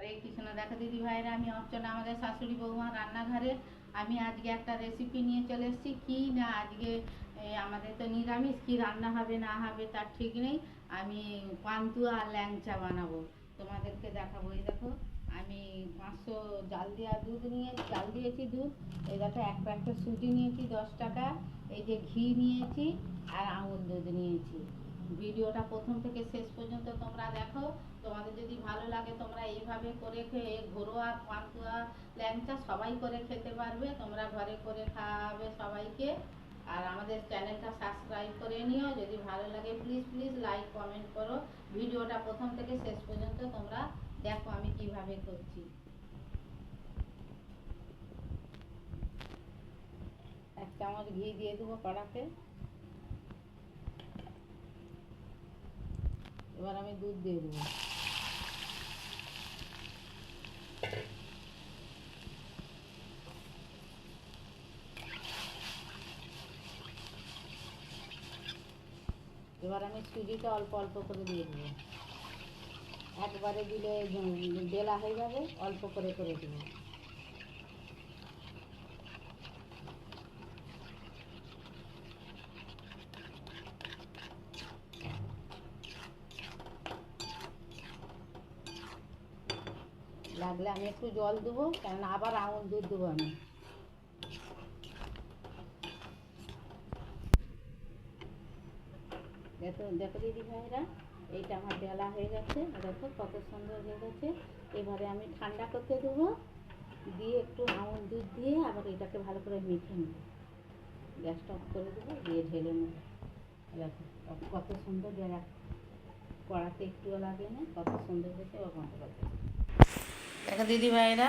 হরে কৃষ্ণ দেখো দিদি ভাইরা, আমি অর্চনা আমাদের শাশুড়ি বৌমা রান্নাঘরে, আমি আজকে একটা রেসিপি নিয়ে চলে এসেছি। কি না আজকে আমাদের তো নিরামিষ, কি রান্না হবে না হবে তার ঠিক নেই। আমি পান্তুয়া আর ল্যাংচা বানাবো। তোমাদেরকে দেখাবো। এই দেখো, আমি পাঁচশো জাল দেওয়া দুধ নিয়ে জাল দিয়েছি দুধ। এই দেখো, এক প্যাকেট সুজি নিয়েছি দশ টাকা। এই যে ঘি নিয়েছি আর আমুল দুধ নিয়েছি। ভিডিওটা প্রথম থেকে শেষ পর্যন্ত তোমরা দেখো। তোমাদের যদি ভালো লাগে, তোমরা এইভাবে করে খেয়ে ঘরোয়া, পান্তুয়া, ল্যাংচা সবাই করে খেতে পারবে। তোমরা ঘরে করে খাওয়াবে সবাইকে। আর আমাদের চ্যানেলটা সাবস্ক্রাইব করে নিও। যদি ভালো লাগে প্লিজ প্লিজ লাইক কমেন্ট করো। ভিডিওটা প্রথম থেকে শেষ পর্যন্ত তোমরা দেখো আমি কীভাবে করছি। এক চামচ ঘি দিয়ে দেবো কড়াতে এবার আমি দুধ দিয়ে এবার আমি সুজিটা অল্প অল্প করে দিয়ে দেবো। একবারে দিলে ডেলা হয়ে যাবে, অল্প করে করে দেবো। লাগলে আমি একটু জল দেবো কারণ আবার আমুল দুধ দেবো আমি। দেখো দেখো দিদি ভাইরা, এইটা আমার ডেলা হয়ে গেছে। দেখো কত সুন্দর হয়ে গেছে। এবারে আমি ঠান্ডা করতে দেবো, দিয়ে একটু আমুল দুধ দিয়ে আবার এটাকে ভালো করে মেখে নেব। গ্যাসটা অফ করে দেবো, দিয়ে ঢেলে নেব। দেখো, কত সুন্দর কড়াতে একটুও লাগে না, কত সুন্দর হয়েছে ও বন্ধ করে দেবো। দেখো দিদি ভাইরা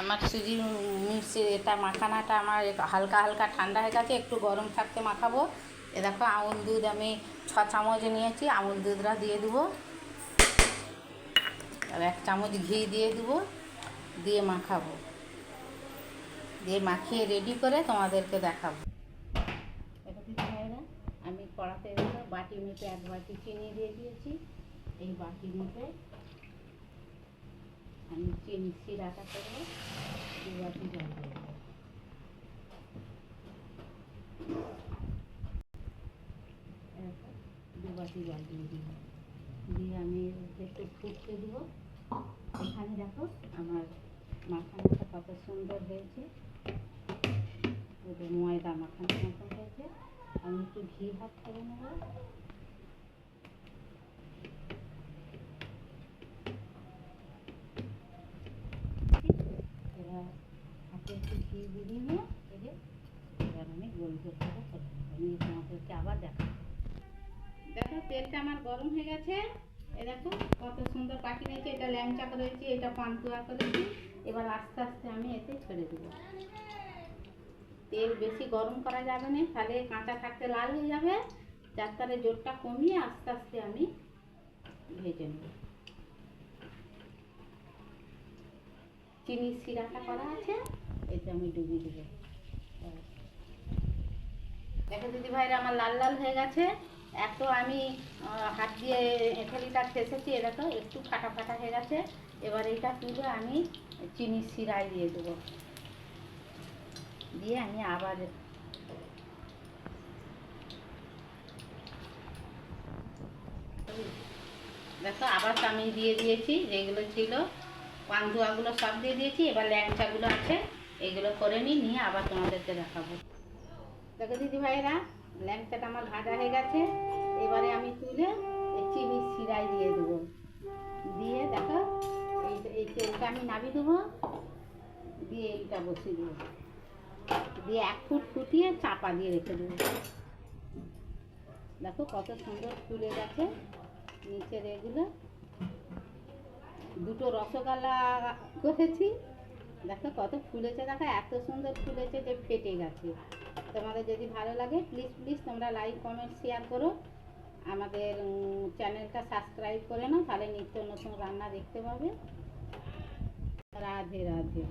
আমার সুজি মিক্সি, এটা মাখানাটা আমার হালকা হালকা ঠান্ডা হয়ে গেছে, একটু গরম থাকতে মাখাবো। এ দেখো আমুল দুধ আমি ছ চামচ নিয়েছি, আমুল দুধটা দিয়ে দেবো। আর এক চামচ ঘি দিয়ে দেবো, দিয়ে মাখাবো। দিয়ে মাখিয়ে রেডি করে তোমাদেরকে দেখাবো। আমি কড়াতে বাটি মেপে এক বাটি চিনি দিয়ে দিয়েছি। এই বাটি মেপে আমি চিনি শিরাটা করব দু বাটি জল দেবো দু বাটি জল দিয়ে দিব দিয়ে আমি একটু ফুটতে দেবো। এখানে দেখো আমার মাখানাটা কত সুন্দর হয়েছে। ময়দা মাখানোর মতো হয়েছে। আমি একটু ঘি হাত করে নেব এবার হাতে একটু ঘি দিয়ে নিয়ে এই যে এবার আমি গোল গোল করে করে নিয়ে তোমাদেরকে আবার দেখাবো। দেখো, তেলটা আমার গরম হয়ে গেছে। এ দেখো, কত সুন্দর পাখি নিয়েছে এটা ল্যাংচা করেছি এটা পান্তুয়া করেছি এবার আস্তে আস্তে আমি এতে ছেড়ে দেবো। তেল বেশি গরম করা যাবে না, তাহলে কাঁচা থাকতে লাল হয়ে যাবে। যার তারে জোরটা কমিয়ে আস্তে আস্তে আমি ভেজে নেব। চিনির শিরাটা করা আছে। এতে আমি ডুবিয়ে দেবো। দেখো দিদি ভাইরা, আমার লাল লাল হয়ে গেছে। এত আমি হাত দিয়ে এঁথেলিটা ঠেসেছি এটা তো একটু ফাটা ফাটা হয়ে গেছে। এবার এইটা তুলে আমি চিনির শিরায় দিয়ে দেবো। দিয়ে আমি আবার দেখো, আবার আমি দিয়ে দিয়েছি, যেগুলো ছিল পান্তুয়াগুলো সব দিয়ে দিয়েছি, এবার ল্যাংচাগুলো আছে। এগুলো করে নিই, নিয়ে আবার তোমাদেরকে দেখাবো। দেখো দিদি ভাইরা ল্যাংচাটা আমার ভাজা হয়ে গেছে। এবারে আমি তুলে চিনির শিরায় দিয়ে দেবো। দিয়ে দেখো, এই এই তেলটা আমি নামিয়ে দেবো। দিয়ে এইটা বসিয়ে দেবো। দিয়ে এক ফুট ফুটিয়ে চাপা দিয়ে রেখে দেবো। দেখো কত সুন্দর ফুলে গেছে নিচের এগুলো। দুটো রসগোল্লা করেছি। দেখো কত ফুলেছে দেখো এত সুন্দর ফুলেছে যে ফেটে গেছে। তোমাদের যদি ভালো লাগে প্লিজ প্লিজ তোমরা লাইক কমেন্ট শেয়ার করো। আমাদের চ্যানেলটা সাবস্ক্রাইব করে নাও, তাহলে নিত্য নতুন রান্না দেখতে পাবে। রাধে রাধে।